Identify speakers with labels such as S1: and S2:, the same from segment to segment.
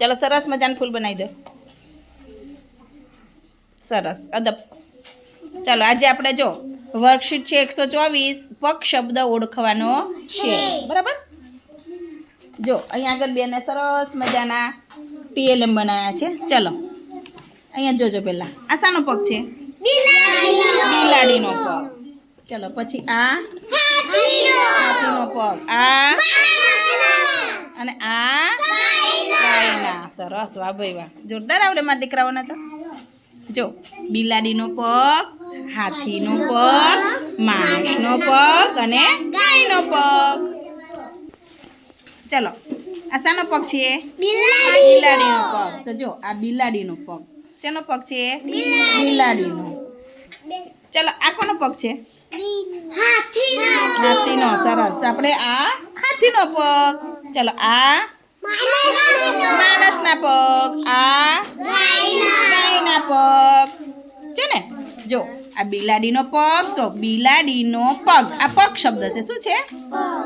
S1: ચાલો સરસ મજાનું ફૂલ બનાવી દો. સરસ અદબ. ચાલો આજે આપણે જો વર્કશીટ છે એકસો ચોવીસ પગ શબ્દ ઓળખવાનો છે. બરાબર? જો અહીંયા આગળ બેને સરસ મજાના પીએલએમ બનાવ્યા છે. ચલો અહીંયા જોજો પહેલાં. આ શાનો પગ છે? બિલાડીનો. પગ. ચલો પછી આ હાથીનો. પગ. આ અને આ સરસ વાહ ભાઈ વાહ. જોરદાર આવડે મારા દીકરાઓને તો. જો બિલાડીનો પગ હાથીનો પગ માણસનો પગ અને ગાયનો પગ. ચલો આ શાનો પગ છે? બિલાડીનો પગ. તો જો આ બિલાડીનો પગ. શેનો પગ છે? બિલાડીનો. ચલો આ કોનો પગ છે? હાથીનો સરસ. આપણે આ હાથીનો પગ. ચલો આ માણસના પગ. આ ગાયના પગ. છે ને, જો, આ બિલાડીનો પગ, તો બિલાડીનો પગ. આ પગ શબ્દ છે. શું છે?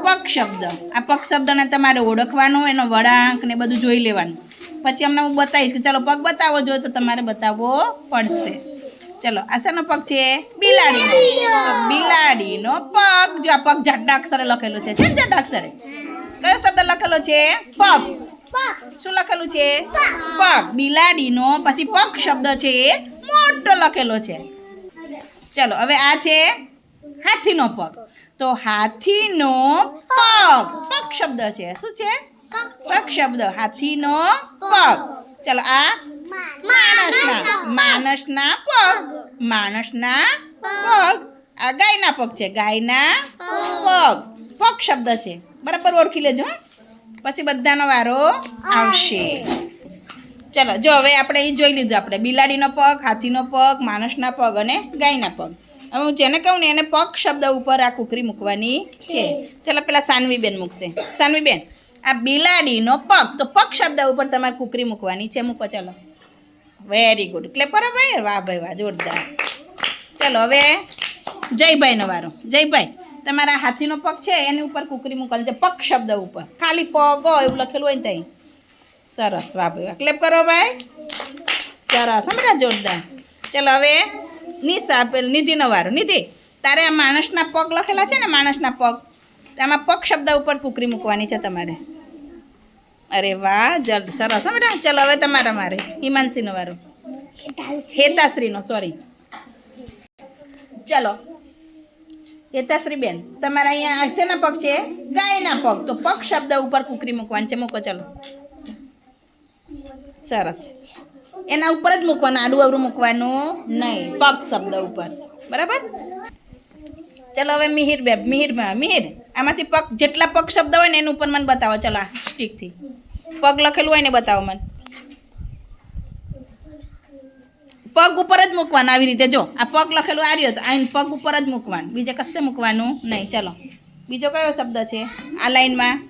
S1: પગ શબ્દ. આ પગ શબ્દને તમારે ઓળખવાનો, એનો વળાંક ને બધું જોઈ લેવાનું. પછી અમને હું બતાવીશ કે ચાલો પગ બતાવો, જો તો તમારે બતાવવો પડશે. ચલો આ શાનો પગ છે બિલાડીનો. બિલાડીનો પગ. જો આ પગ જાડા અક્ષરે લખેલો છે. છે જાડા અક્ષરે? કયો શબ્દ લખેલો છે? પગ. શું લખેલું છે? પગ. બિલાડીનો પછી પગ શબ્દ છે એ મોટો લખેલો છે. ચલો, હવે આ છે હાથીનો પગ. તો હાથીનો પગ. પગ શબ્દ છે. શું છે? પગ શબ્દ. હાથીનો પગ. ચલો, આ માણસના. માણસના પગ. માણસના પગ. આ ગાયના પગ છે. ગાયના પગ. પગ શબ્દ છે. બરાબર ઓળખી લેજો, હં? પછી બધાનો વારો આવશે. ચલો જો હવે આપણે એ જોઈ લીધું આપણે. બિલાડીનો પગ હાથીનો પગ માણસના પગ અને ગાયના પગ. હવે હું જેને કહું ને એને પગ શબ્દ ઉપર આ કુકરી મૂકવાની છે. ચલો પેલા સાનવીબેન મૂકશે. સાનવીબેન આ બિલાડીનો પગ તો પગ શબ્દ ઉપર તમારે કુકરી મૂકવાની છે. મૂકો ચલો. વેરી ગુડ એટલે ભાઈ વાહ ભાઈ વાહ જોરદાર. ચલો હવે જયભાઈનો વારો. જયભાઈ. તમારા હાથીનો પગ છે એની ઉપર કુકરી મૂકવાની છે પગ શબ્દ ઉપર. ખાલી પગ એવું લખેલું હોય ને ત્યાં સરસ ભાઈ ક્લેપ કરો ભાઈ. સરસ હમણાં જોરદાર. ચલો હવે નિશા પેલ નિધિનો વારો. નિધિ તારે આ માણસના પગ લખેલા છે ને માણસના પગ? આમાં પગ શબ્દ ઉપર કુકરી મૂકવાની છે તમારે. અરે વાહ જલ્દ સરસ. હા બેટા ચલો હવે તમારા મારે હિમાંશીનો વારો. હેતાશ્રીનો. સોરી ચલો હેતાશ્રી બેન તમારા અહીંયા શેના પગ છે, ગાયના પગ. તો પગ શબ્દ ઉપર કુકરી મૂકવાની છે, મૂકો, ચાલો. સરસ. એના ઉપર જ મૂકવાનું, આડું અવરું મૂકવાનું નહીં, પગ શબ્દ ઉપર. બરાબર? ચલો, હવે મિહિર બે મિહિર મિહિર, આમાંથી પગ, જેટલા પગ શબ્દ હોય ને એનું ઉપર મને બતાવો. ચલો, આ સ્ટીકથી. પગ લખેલું હોય ને બતાવો મને. પગ ઉપર જ મૂકવાનું આવી રીતે. જો, આ પગ લખેલું આ રહ્યું આઈને પગ ઉપર જ મૂકવાનું. બીજે કશે મૂકવાનું નહીં. ચલો. બીજો કયો શબ્દ છે? આ લાઈનમાં?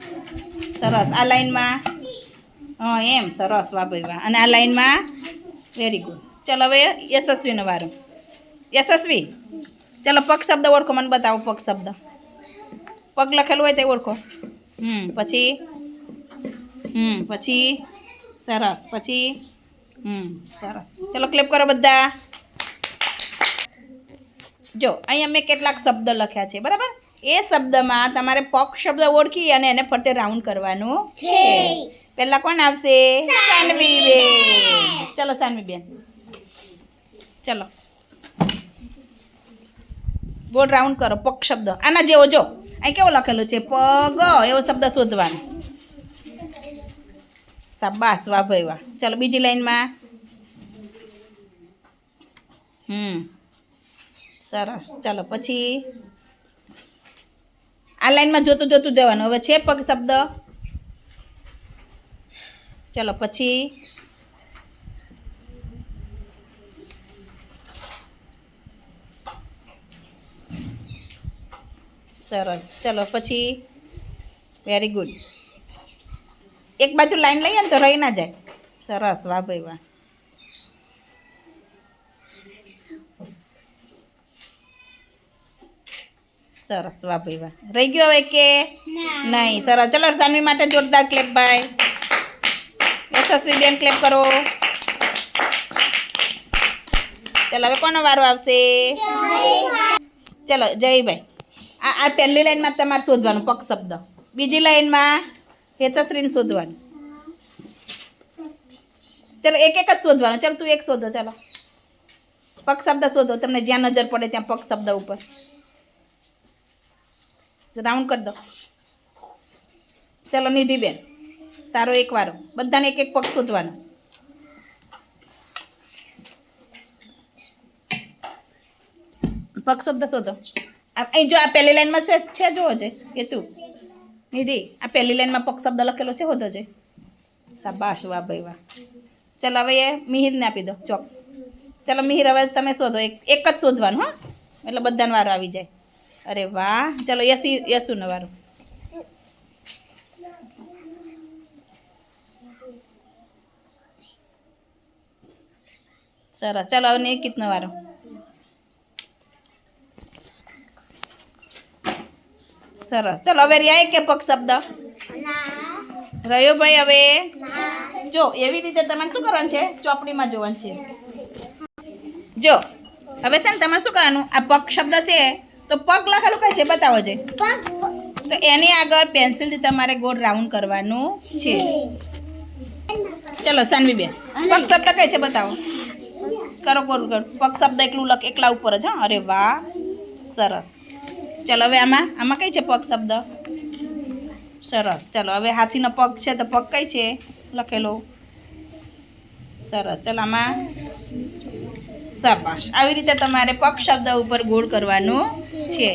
S1: સરસ. આ લાઈનમાં? હા, એમ. સરસ. વાહ ભાઈ વાહ. અને આ લાઈનમાં? વેરી ગુડ ચલો, હવે યશસ્વીનો વારો. યશસ્વી, ચલો, પગ શબ્દ ઓળખો. મને બતાવો પગ શબ્દ. પગ લખેલું હોય તે ઓળખો. હમ, પછી? હમ, પછી? સરસ. પછી? હમ સરસ. ચલો ક્લેપ કરો બધા. જો અહીંયા મેં કેટલાક શબ્દ લખ્યા છે બરાબર? એ શબ્દમાં તમારે પગ શબ્દ ઓળખી અને એને ફરતે રાઉન્ડ કરવાનું છે. પહેલા કોણ આવશે? સાનવી બેન ચલો સાનવી બેન ચલો. ગોળ રાઉન્ડ કરો પગ શબ્દ. આના જેવો જો. અહીં કેવો લખેલો છે? પગ એવો શબ્દ શોધવાનો. શાબાશ વાહ ભાઈ વાહ. ચલો બીજી લાઈનમાં હમ. સરસ. ચાલો, પછી? આ લાઈનમાં જોતું જોતું જવાનું. હવે છે પગ શબ્દ? ચલો, પછી? સરસ. ચલો, પછી? વેરી ગુડ એક બાજુ લાઈન લઈએ ને તો રહી ના જાય. સરસ. વાહ ભાઈ, વાહ. સરસ વાહ ભાઈ વાહ. રહી ગયો હવે કે? નહીં સરસ. ચલો સાનવી માટે જોરદાર ક્લેપ ભાઈ યશસ્વી બેન ક્લેપ કરો. ચાલો હવે કોનો વારો આવશે? ચલો જયભાઈ આ આ પહેલી લાઈનમાં તમારે શોધવાનું પગ શબ્દ. બીજી લાઈનમાં હેતશ્રીને શોધવાનું. ચાલો એક એક જ શોધવાનું. ચાલ તું એક શોધો ચાલો. પગ શબ્દ શોધો તમને જ્યાં નજર પડે ત્યાં પગ શબ્દ ઉપર. રાઉન્ડ કરી દો. ચલો, નિધિબેન, તારો એક વારો. બધાને એક એક પગ શોધવાનો. પગ શબ્દ શોધો. અહીં જો આ પહેલી લાઈનમાં છે છે જોવો છે એ તું. નિધિ, આ પહેલી લાઈનમાં પગ શબ્દ લખેલો છે, હોતો છે શાબાશ વાહ ભાઈ વાહ. ચાલો, હવે એ મિહિરને આપી દો, ચોક. ચાલો, મિહિર, હવે તમે શોધો. એક એક જ શોધવાનું, હા. એટલે બધાનો વારો આવી જાય. અરે વાહ. ચાલો, યસી યસુ નવારું. સરસ. ચાલો હવે નિકિતનો વારો સરસ. ચાલો, હવે રહ્યા કે પગ શબ્દ? રહ્યો ભાઈ હવે? જો, એવી રીતે તમારે શું કરવાનું છે? ચોપડીમાં જોવાનું છે. જો, હવે છે ને તમારે શું કરવાનું? આ પગ શબ્દ છે તો પગ લખેલું કઈ છે? બતાવો છે તો એની આગળ પેન્સિલથી તમારે ગોળ રાઉન્ડ કરવાનું છે. ચલો સાનવી બેન. પગ શબ્દ કઈ છે બતાવો? કરો ગોળ ગોળ પગ શબ્દ એકલું લખ એકલા ઉપર જ હા. અરે વાહ. સરસ. ચલો હવે આમાં આમાં કઈ છે પગ શબ્દ? સરસ. ચલો હવે હાથીનો પગ છે તો પગ કઈ છે? લખેલો. સરસ. ચલો આમાં શાબાશ. આવી રીતે તમારે પગ શબ્દ ઉપર ગોળ કરવાનું છે.